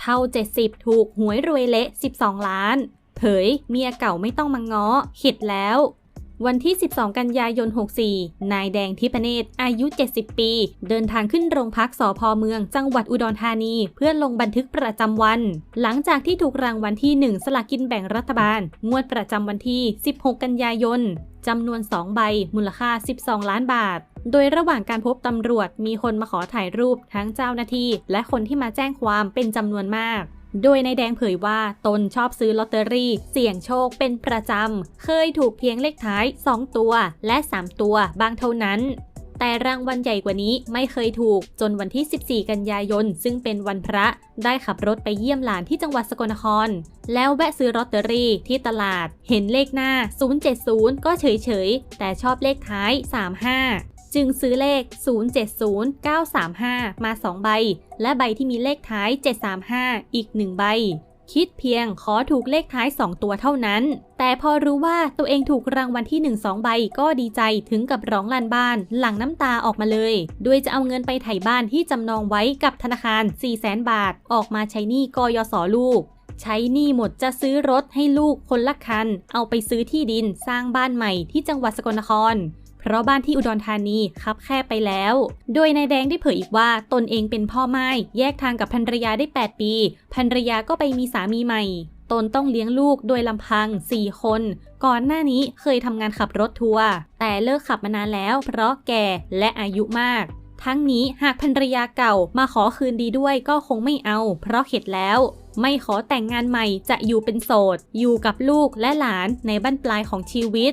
เท่า 70 ถูกหวยรวยเละ 12 ล้าน เผยเมียเก่าไม่ต้องมาง้อข็ดแล้ว วันที่ 12 กันยายน 64 นายแดงทิพเนตรอายุ 70 ปี เดินทางขึ้นโรงพักสพเมือง จังหวัดอุดรธานี เพื่อลงบันทึกประจำวัน หลังจากที่ถูกรางวัลที่ 1 สลากกินแบ่งรัฐบาล งวดประจำวันที่ 16 กันยายน จำนวน 2 ใบ มูลค่า 12 ล้านบาท โดยระหว่างการพบตำรวจมีคนมาขอถ่ายรูปทั้งเจ้าหน้าที่ และคนที่มาแจ้งความเป็นจำนวนมาก โดยนายแดงเผยว่าตนชอบซื้อลอตเตอรี่ เสี่ยงโชคเป็นประจำ เคยถูกเพียงเลขท้าย 2 ตัวและ 3 ตัวบางเท่านั้น แต่รางวัลใหญ่กว่านี้ไม่เคยถูก จนวันที่ 14 กันยายน ซึ่งเป็นวันพระ ได้ขับรถไปเยี่ยมหลานที่จังหวัดสกลนคร แล้วแวะซื้อลอตเตอรี่ที่ตลาด เห็นเลขหน้า 070 ก็เฉยๆ แต่ชอบเลขท้าย 35จึงซื้อเลข 070935 มา 2 ใบ และใบที่มีเลขท้าย 735 อีก 1 ใบ คิดเพียงขอถูกเลขท้าย 2 ตัวเท่านั้น แต่พอรู้ว่าตัวเองถูกรางวัลที่1 2ใบก็ดีใจถึงกับร้องลั่นบ้าน หลั่งน้ำตาออกมาเลยโดยจะเอาเงินไปไถ่บ้านที่จำนองไว้กับธนาคาร 4 0 0 0 0 0บาท ออกมาใช้หนี้กยศลูกใช้หนี้หมดจะซื้อรถให้ลูกคนละคัน เอาไปซื้อที่ดินสร้างบ้านใหม่ที่จังหวัดสกลนคร เพราะบ้านที่อุดรธานีคับแคบไปแล้ว โดยนายแดงได้เผยอีกว่าตนเองเป็นพ่อไม้แยกทางกับภรรยาได้ 8 ปีภรรยาก็ไปมีสามีใหม่ตนต้องเลี้ยงลูกโดยลำพัง 4 คน ก่อนหน้านี้เคยทำงานขับรถทัวร์ แต่เลิกขับมานานแล้ว เพราะแก่และอายุมาก ทั้งนี้หากภรรยาเก่ามาขอคืนดีด้วยก็คงไม่เอา เพราะเข็ดแล้ว ไม่ขอแต่งงานใหม่จะอยู่เป็นโสด อยู่กับลูกและหลานในบั้นปลายของชีวิต